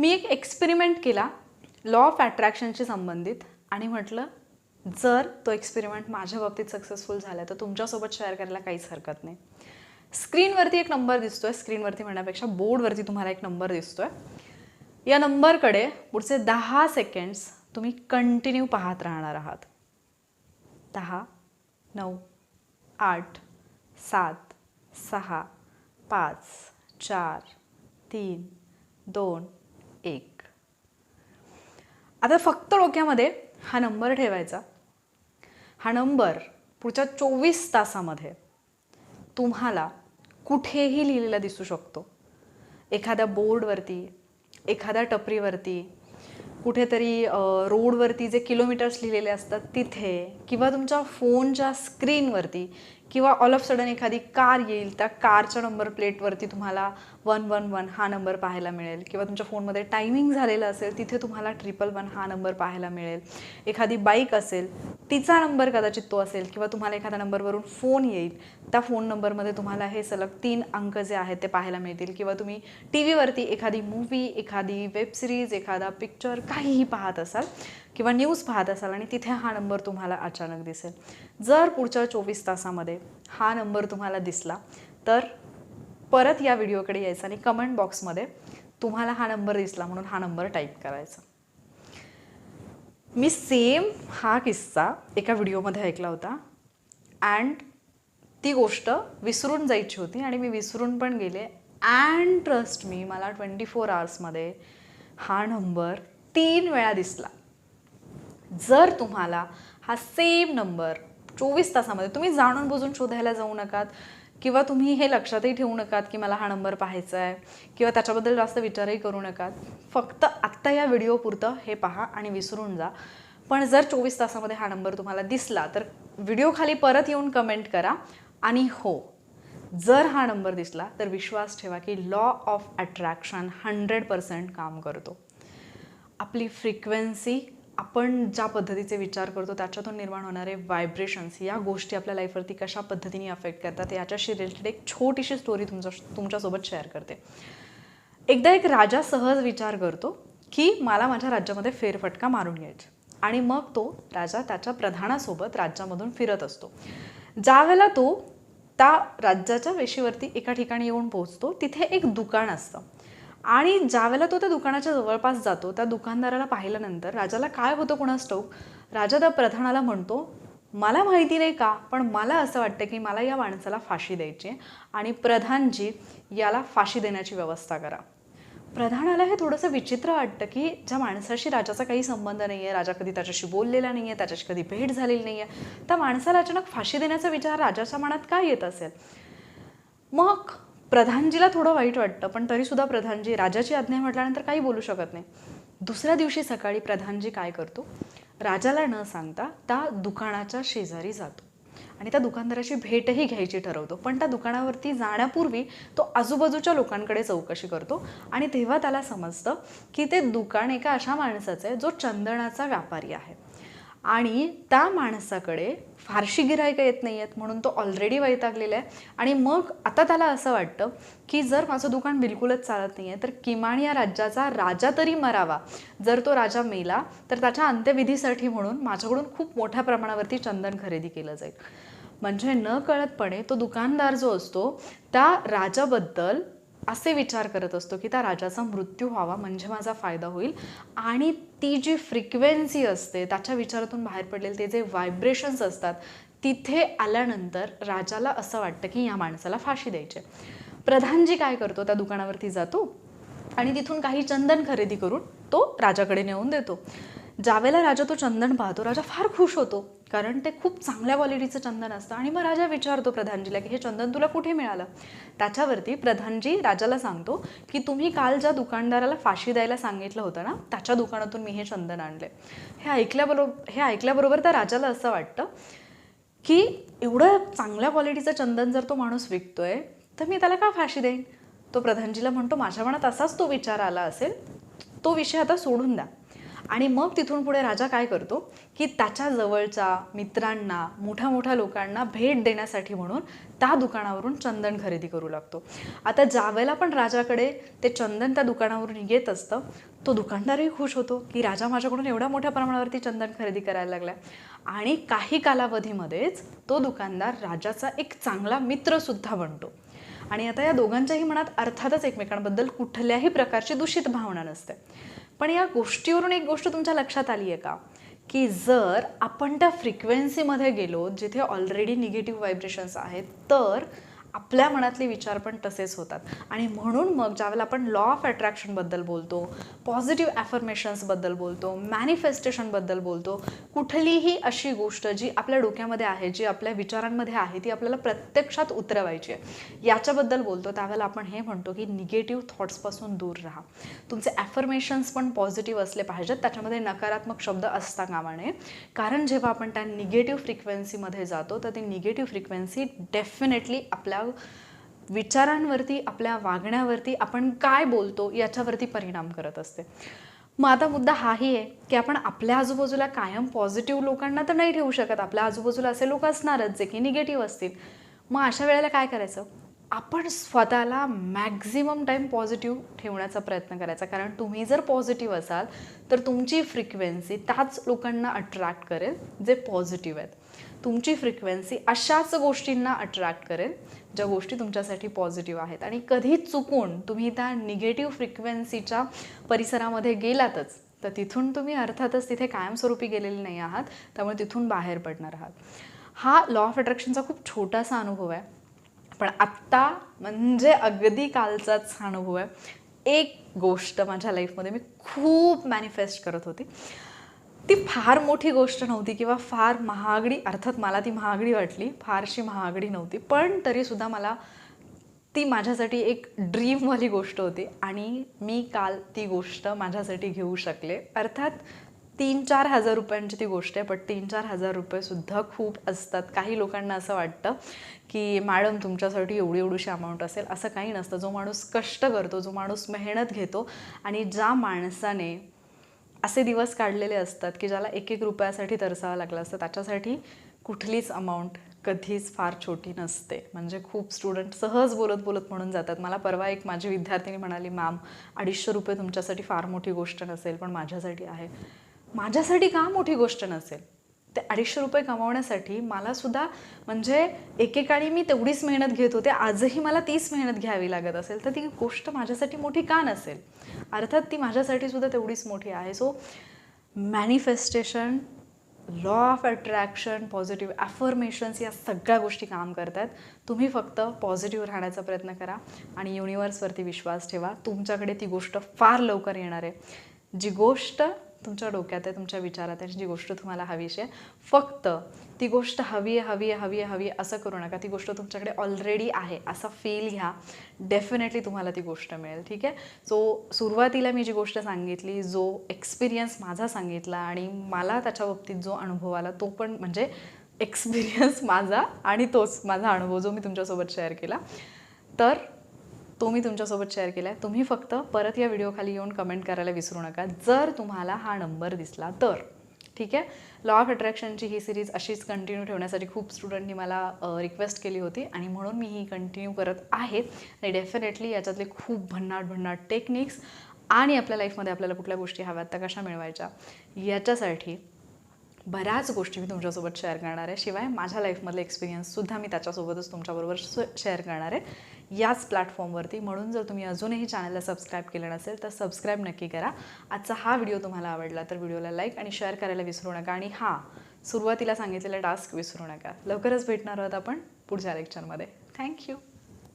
मी एक एक्सपेरिमेंट केला law of अट्रॅक्शनशी संबंधित आणि म्हटलं जर तो एक्सपेरिमेंट माझ्या बाबतीत सक्सेसफुल झाला तर तुमच्यासोबत शेअर करायला काहीच हरकत नाही. स्क्रीनवरती एक नंबर दिसतो आहे स्क्रीनवरती म्हणण्यापेक्षा बोर्डवरती तुम्हाला एक नंबर दिसतो आहे या नंबरकडे पुढचे दहा सेकंड्स तुम्ही कंटिन्यू पाहत राहणार आहात. दहा नऊ आठ सात सहा पाच चार तीन दोन एक. आता फक्त डोक्यामध्ये हा नंबर ठेवायचा. हा नंबर पुढच्या चोवीस तासामध्ये तुम्हाला कुठेही लिहिलेला दिसू शकतो. एखाद्या बोर्डवरती एखाद्या टपरीवरती कुठेतरी रोडवरती जे किलोमीटर्स लिहिलेले असतात तिथे किंवा तुमच्या फोनच्या स्क्रीनवरती किंवा ऑल ऑफ सडन एखादी कार येईल त्या कारच्या नंबर प्लेटवरती तुम्हाला वन वन वन हा नंबर पाहायला मिळेल. किंवा तुमच्या फोनमध्ये टायमिंग झालेलं असेल तिथे तुम्हाला ट्रिपल वन हा नंबर पाहायला मिळेल. एखादी बाईक असेल तिचा नंबर कदाचित तो असेल किंवा तुम्हाला एखाद्या नंबरवरून फोन येईल त्या फोन नंबरमध्ये तुम्हाला हे सलग तीन अंक जे आहेत ते पाहायला मिळतील. किंवा तुम्ही टी व्हीवरती एखादी मूवी एखादी वेब सिरीज एखादा पिक्चर काहीही पाहत असाल किंवा न्यूज पाहत असाल आणि तिथे हा नंबर तुम्हाला अचानक दिसेल. जर पुढच्या चोवीस तासामध्ये हा नंबर तुम्हाला दिसला तर परत या व्हिडिओकडे यायचा आणि कमेंट बॉक्समध्ये तुम्हाला हा नंबर दिसला म्हणून हा नंबर टाईप करायचा. मी सेम हा किस्सा एका व्हिडिओमध्ये ऐकला होता अँड ती गोष्ट विसरून जायची होती आणि मी विसरून पण गेले. अँड ट्रस्ट मी मला ट्वेंटी फोर आवर्समध्ये हा नंबर तीन वेळा दिसला. जर तुम्हाला हा सेम नंबर चोवीस तासामध्ये तुम्ही जाणून बुजून शोधायला जाऊ नकात किंवा तुम्ही हे लक्षातही ठेवू नकात की मला हा नंबर पाहायचा आहे किंवा त्याच्याबद्दल जास्त विचारही करू नकात. फक्त आत्ता या व्हिडिओपुरतं हे पहा आणि विसरून जा. पण जर चोवीस तासामध्ये हा नंबर तुम्हाला दिसला तर व्हिडिओ खाली परत येऊन कमेंट करा आणि हो जर हा नंबर दिसला तर विश्वास ठेवा की law of attraction hundred percent काम करतो. आपली फ्रिक्वेन्सी आपण ज्या पद्धतीचे विचार करतो त्याच्यातून निर्माण होणारे व्हायब्रेशन्स या गोष्टी आपल्या लाईफवरती कशा पद्धतीने अफेक्ट करतात याच्याशी रिलेटेड एक छोटीशी स्टोरी तुमच्या तुमच्यासोबत शेअर करते. एकदा एक राजा सहज विचार करतो की मला माझ्या राज्यामध्ये फेरफटका मारून यायचे आणि मग तो राजा त्याच्या प्रधानासोबत राज्यामधून फिरत असतो. ज्यावेळेला तो त्या राज्याच्या वेशीवरती एका ठिकाणी येऊन पोहोचतो तिथे एक दुकान असतं. आणि ज्यावेळेला तो त्या दुकानाच्या जवळपास जातो त्या दुकानदाराला पाहिल्यानंतर राजाला काय होतं कोणास ठाऊक? राजा त्या प्रधानाला म्हणतो मला माहिती नाही का पण मला असं वाटतं की मला या माणसाला फाशी द्यायची आणि प्रधानजी याला फाशी देण्याची व्यवस्था करा. प्रधानाला हे थोडंसं विचित्र वाटतं की ज्या माणसाशी राजाचा काही संबंध नाही आहे राजा कधी त्याच्याशी बोललेला नाही आहे त्याच्याशी कधी भेट झालेली नाही आहे त्या माणसाला अचानक फाशी देण्याचा विचार राजाच्या मनात काय येत असेल? मग प्रधानजीला थोडं वाईट वाटतं पण तरीसुद्धा प्रधानजी राजाची आज्ञा म्हटल्यानंतर काही बोलू शकत नाही. दुसऱ्या दिवशी सकाळी प्रधानजी काय करतो? राजाला न सांगता त्या दुकानाच्या शेजारी जातो आणि त्या दुकानदाराची भेटही घ्यायची ठरवतो. पण त्या दुकानावरती जाण्यापूर्वी तो आजूबाजूच्या लोकांकडे चौकशी करतो आणि तेव्हा त्याला समजतं की ते दुकान एका अशा माणसाचं आहे जो चंदनाचा व्यापारी आहे. आणि त्या माणसाकडे फारशी गिरायकं येत नाही आहेत म्हणून तो ऑलरेडी वैतागलेला आहे. आणि मग आता त्याला असं वाटतं की जर माझं दुकान बिलकुलच चालत नाही आहे तर किमान या राज्याचा राजा तरी मरावा. जर तो राजा मेला तर त्याच्या अंत्यविधीसाठी म्हणून माझ्याकडून खूप मोठ्या प्रमाणावरती चंदन खरेदी केलं जाईल. म्हणजे न कळतपणे तो दुकानदार जो असतो त्या राजाबद्दल असे विचार करत असतो की त्या राजाचा मृत्यू व्हावा म्हणजे माझा फायदा होईल. आणि ती जी फ्रिक्वेन्सी असते त्याच्या विचारातून बाहेर पडलेले ते जे व्हायब्रेशन्स असतात तिथे आल्यानंतर राजाला असं वाटतं की या माणसाला फाशी द्यायची प्रधानजी काय करतो त्या दुकानावरती जातो आणि तिथून काही चंदन खरेदी करून तो राजाकडे नेऊन देतो. ज्यावेळेला राजा तो चंदन पाहतो. राजा फार खुश होतो कारण ते खूप चांगल्या क्वालिटीचं चंदन असतं. आणि मग राजा विचारतो प्रधानजीला की हे चंदन तुला कुठे मिळालं? त्याच्यावरती प्रधानजी राजाला सांगतो की तुम्ही काल ज्या दुकानदाराला फाशी द्यायला सांगितलं होतं ना त्याच्या दुकानातून मी हे चंदन आणले. हे ऐकल्याबरोबर हे ऐकल्याबरोबर त्या राजाला असं वाटतं की एवढं चांगल्या क्वालिटीचं चंदन जर तो माणूस विकतोय तर मी त्याला का फाशी देईन? तो प्रधानजीला म्हणतो माझ्या मनात असाच तो विचार आला असेल तो विषय आता सोडून द्या. आणि मग तिथून पुढे राजा काय करतो? की त्याच्या जवळच्या मित्रांना मोठ्या मोठ्या लोकांना भेट देण्यासाठी म्हणून त्या दुकानावरून चंदन खरेदी करू लागतो. आता ज्यावेळेला पण राजाकडे ते चंदन त्या दुकानावरून येत असतं तो दुकानदारही खुश होतो की राजा माझ्याकडून एवढ्या मोठ्या प्रमाणावरती चंदन खरेदी करायला लागलाय. आणि काही कालावधीमध्येच तो दुकानदार राजाचा एक चांगला मित्रसुद्धा बनतो. आणि आता या दोघांच्याही मनात अर्थातच एकमेकांबद्दल कुठल्याही प्रकारची दूषित भावना नसते. पण या गोष्टीवरून एक गोष्ट तुमच्या लक्षात आली आहे का? की जर आपण त्या फ्रिक्वेन्सीमध्ये गेलो जिथे ऑलरेडी निगेटिव्ह व्हायब्रेशन्स आहेत तर आपल्या मनातले विचार पण तसेच होतात. आणि म्हणून मग ज्यावेळेला आपण लॉ ऑफ अट्रॅक्शनबद्दल बोलतो पॉझिटिव्ह ॲफर्मेशन्सबद्दल बोलतो मॅनिफेस्टेशनबद्दल बोलतो कुठलीही अशी गोष्ट जी आपल्या डोक्यामध्ये आहे जी आपल्या विचारांमध्ये आहे ती आपल्याला प्रत्यक्षात उतरवायची आहे. याच्याबद्दल बोलतो त्यावेळेला आपण हे म्हणतो की निगेटिव्ह थॉट्सपासून दूर राहा. तुमचे ॲफर्मेशन्स पण पॉझिटिव्ह असले पाहिजेत त्याच्यामध्ये नकारात्मक शब्द असता कामा नये. कारण जेव्हा आपण त्या निगेटिव्ह फ्रिक्वेन्सीमध्ये जातो तर ती निगेटिव्ह फ्रिक्वेन्सी डेफिनेटली आपल्या विचारांवरती आपल्या वागण्यावरती आपण काय बोलतो याच्यावरती परिणाम करत असते. मग आता मुद्दा हाही आहे की आपण आपल्या आजूबाजूला कायम पॉझिटिव्ह लोकांना तर नाही ठेवू शकत. आपल्या आजूबाजूला असे लोक असणारच जे की निगेटिव्ह असतील. मग अशा वेळेला काय करायचं? आपण स्वतःला मॅक्झिमम टाईम पॉझिटिव्ह ठेवण्याचा प्रयत्न करायचा. कारण तुम्ही जर पॉझिटिव्ह असाल तर तुमची फ्रिक्वेन्सी त्याच लोकांना अट्रॅक्ट करेल जे पॉझिटिव्ह आहेत. तुमची फ्रिक्वेन्सी अशाच गोष्टींना अट्रॅक्ट करेल ज्या गोष्टी तुमच्यासाठी पॉझिटिव्ह आहेत. आणि कधी चुकून तुम्ही त्या निगेटिव्ह फ्रिक्वेन्सीच्या परिसरामध्ये गेलातच तर तिथून तुम्ही अर्थातच तिथे कायमस्वरूपी गेलेले नाही आहात त्यामुळे तिथून बाहेर पडणार आहात. हा लॉ ऑफ अट्रॅक्शनचा खूप छोटासा अनुभव आहे. पण आत्ता म्हणजे अगदी कालचाच हा अनुभव आहे. एक गोष्ट माझ्या लाईफमध्ये मी खूप मॅनिफेस्ट करत होती. ती फार मोठी गोष्ट नव्हती किंवा फार महागडी अर्थात मला ती महागडी वाटली फारशी महागडी नव्हती. पण तरीसुद्धा मला ती माझ्यासाठी एक ड्रीमवाली गोष्ट होती आणि मी काल ती गोष्ट माझ्यासाठी घेऊ शकले. अर्थात तीन चार हजार रुपयांची ती गोष्ट आहे पण तीन चार हजार रुपयेसुद्धा खूप असतात. काही लोकांना असं वाटतं की मॅडम तुमच्यासाठी एवढी एवढीशी अमाऊंट असेल. असं काही नसतं. जो माणूस कष्ट करतो जो माणूस मेहनत घेतो आणि ज्या माणसाने असे दिवस काढलेले असतात की ज्याला एक एक रुपयासाठी तरसावं लागलं असतं त्याच्यासाठी कुठलीच अमाऊंट कधीच फार छोटी नसते. म्हणजे खूप स्टुडंट सहज बोलत बोलत म्हणून जातात. मला परवा एक माझी विद्यार्थिनी म्हणाली मॅम अडीचशे रुपये तुमच्यासाठी फार मोठी गोष्ट नसेल पण माझ्यासाठी आहे. माझ्यासाठी का मोठी गोष्ट नसेल? ते अडीचशे रुपये कमावण्यासाठी मला सुद्धा म्हणजे एकेकाळी मी तेवढीच मेहनत घेत होते. आजही मला तीच मेहनत घ्यावी लागत असेल. तर ती गोष्ट माझ्यासाठी मोठी का नसेल? अर्थात ती माझ्यासाठी सुद्धा तेवढीच मोठी आहे. So manifestation law of attraction positive affirmations या सगळ्या गोष्टी काम करतात. तुम्ही फक्त पॉझिटिव्ह राहण्याचा प्रयत्न करा आणि युनिवर्सवरती विश्वास ठेवा. तुमच्याकडे ती गोष्ट फार लवकर येणार आहे. जी गोष्ट तुमच्या डोक्यात आहे तुमच्या विचारात आहे जी गोष्ट तुम्हाला हवीशी आहे. फक्त ती गोष्ट हवी आहे हवी आहे हवी आहे हवी आहे असं करू नका. ती गोष्ट तुमच्याकडे ऑलरेडी आहे असा फील घ्या. डेफिनेटली तुम्हाला ती गोष्ट मिळेल ठीक आहे? सो सुरुवातीला मी जी गोष्ट सांगितली जो एक्सपिरियन्स माझा सांगितला आणि मला त्याच्या बाबतीत जो अनुभव आला तो पण म्हणजे एक्सपिरियन्स माझा आणि तोच माझा अनुभव जो मी तुमच्यासोबत शेअर केला. तर तो मी तुमच्यासोबत शेअर केला आहे तुम्ही फक्त परत या व्हिडिओखाली येऊन कमेंट करायला विसरू नका. जर तुम्हाला हा नंबर दिसला तर. ठीक आहे? लॉ ऑफ अट्रॅक्शनची ही सिरीज अशीच कंटिन्यू ठेवण्यासाठी खूप स्टुडंटनी मला रिक्वेस्ट केली होती आणि म्हणून मी ही कंटिन्यू करत आहे. आणि डेफिनेटली याच्यातले खूप भन्नाट भन्नाट टेक्निक्स आणि आपल्या लाईफमध्ये आपल्याला कुठल्या गोष्टी हव्यात त्या कशा मिळवायच्या याच्यासाठी बऱ्याच गोष्टी मी तुमच्यासोबत शेअर करणार आहे. शिवाय माझ्या लाईफमधले एक्सपिरियन्ससुद्धा मी त्याच्यासोबतच तुमच्याबरोबर शेअर करणार आहे. याच प्लॅटफॉर्मवरती म्हणून जर तुम्ही अजूनही चॅनलला सबस्क्राईब केलं नसेल तर सबस्क्राईब नक्की करा. आजचा हा व्हिडिओ तुम्हाला आवडला तर व्हिडिओला लाईक आणि शेअर करायला विसरू नका. आणि हां सुरुवातीला सांगितलेला टास्क विसरू नका. लवकरच भेटणार आहोत आपण पुढच्या लेक्चरमध्ये थँक्यू